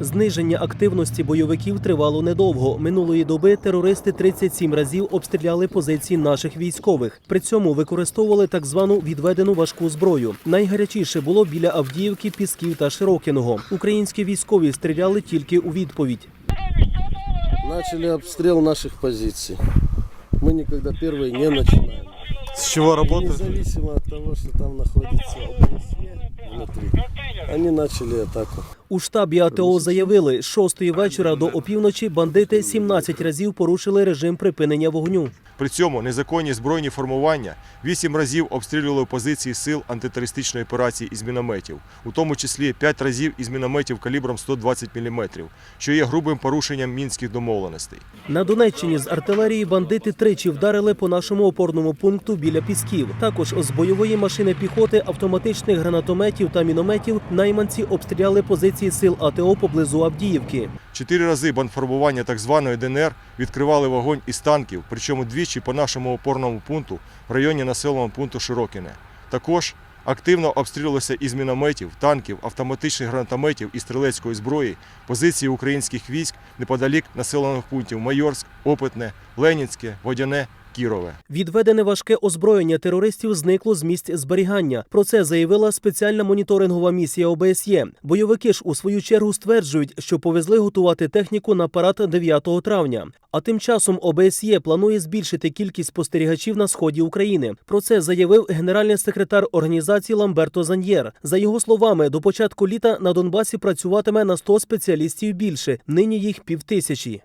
Зниження активності бойовиків тривало недовго. Минулої доби терористи 37 разів обстріляли позиції наших військових. При цьому використовували так звану відведену важку зброю. Найгарячіше було біля Авдіївки, Пісків та Широкиного. Українські військові стріляли тільки у відповідь. Начали обстрел наших позиций. Мы никогда первые не начинаем. С чего работают? Независимо от того, что там находится ОБСЕ внутри. Они начали атаку. У штабі АТО заявили, з 6 вечора до опівночі бандити 17 разів порушили режим припинення вогню. При цьому незаконні збройні формування вісім разів обстрілювали позиції сил антитерористичної операції із мінометів, у тому числі 5 разів із мінометів калібром 120 мм, що є грубим порушенням мінських домовленостей. На Донеччині з артилерії бандити тричі вдарили по нашому опорному пункту біля Пісків. Також з бойової машини піхоти, автоматичних гранатометів та мінометів найманці обстріляли позиції сил АТО поблизу Авдіївки. Чотири рази бандформування так званої ДНР відкривали вогонь із танків, причому двічі по нашому опорному пункту в районі населеного пункту Широкине. Також активно обстрілювалися із мінометів, танків, автоматичних гранатометів і стрілецької зброї позиції українських військ неподалік населених пунктів Майорськ, Опитне, Ленінське, Водяне, Кірове. Відведене важке озброєння терористів зникло з місць зберігання. Про це заявила спеціальна моніторингова місія ОБСЄ. Бойовики ж у свою чергу стверджують, що повезли готувати техніку на парад 9 травня. А тим часом ОБСЄ планує збільшити кількість спостерігачів на сході України. Про це заявив генеральний секретар організації Ламберто Заньєр. За його словами, до початку літа на Донбасі працюватиме на 100 спеціалістів більше. Нині їх півтисячі.